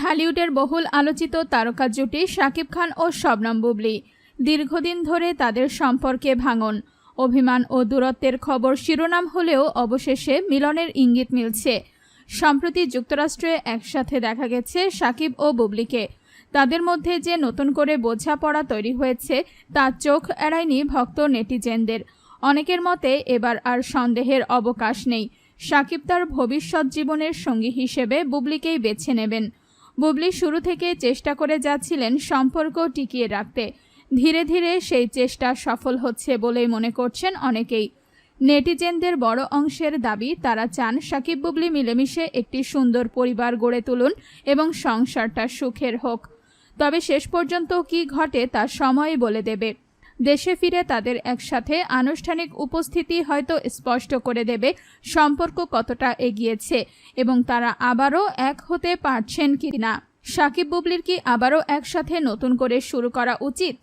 ঢালিউডের বহুল আলোচিত তারকা জুটি শাকিব খান ও শবনম বুবলি। দীর্ঘদিন ধরে তাদের সম্পর্কে ভাঙন, অভিমান ও দূরত্বের খবর শিরোনাম হলেও অবশেষে মিলনের ইঙ্গিত মিলছে। সম্প্রতি যুক্তরাষ্ট্রে একসাথে দেখা গেছে শাকিব ও বুবলিকে। তাদের মধ্যে যে নতুন করে বোঝাপড়া তৈরি হয়েছে, তা চোখ এড়ায়নি ভক্ত নেটিজেনদের। অনেকের মতে এবার আর সন্দেহের অবকাশ নেই। সাকিব তার ভবিষ্যৎ জীবনের সঙ্গী হিসেবে বুবলিকেই বেছে নেবেন। বুবলি শুরু থেকে চেষ্টা করে যাচ্ছিলেন সম্পর্ক টিকিয়ে রাখতে। ধীরে ধীরে সেই চেষ্টা সফল হচ্ছে বলেই মনে করছেন অনেকেই। নেটিজেনদের বড় অংশের দাবি, তারা চান সাকিব বুবলি মিলেমিশে একটি সুন্দর পরিবার গড়ে তুলুন এবং সংসারটা সুখের হোক। তবে শেষ পর্যন্ত কি ঘটে তা সময় বলে দেবে। দেশে ফিরে তাদের একসাথে আনুষ্ঠানিক উপস্থিতি হয়তো স্পষ্ট করে দেবে সম্পর্ক কতটা এগিয়েছে এবং তারা আবারও এক হতে পারছেন কি না সাকিব বুবলির কি আবারও একসাথে নতুন করে শুরু করা উচিত?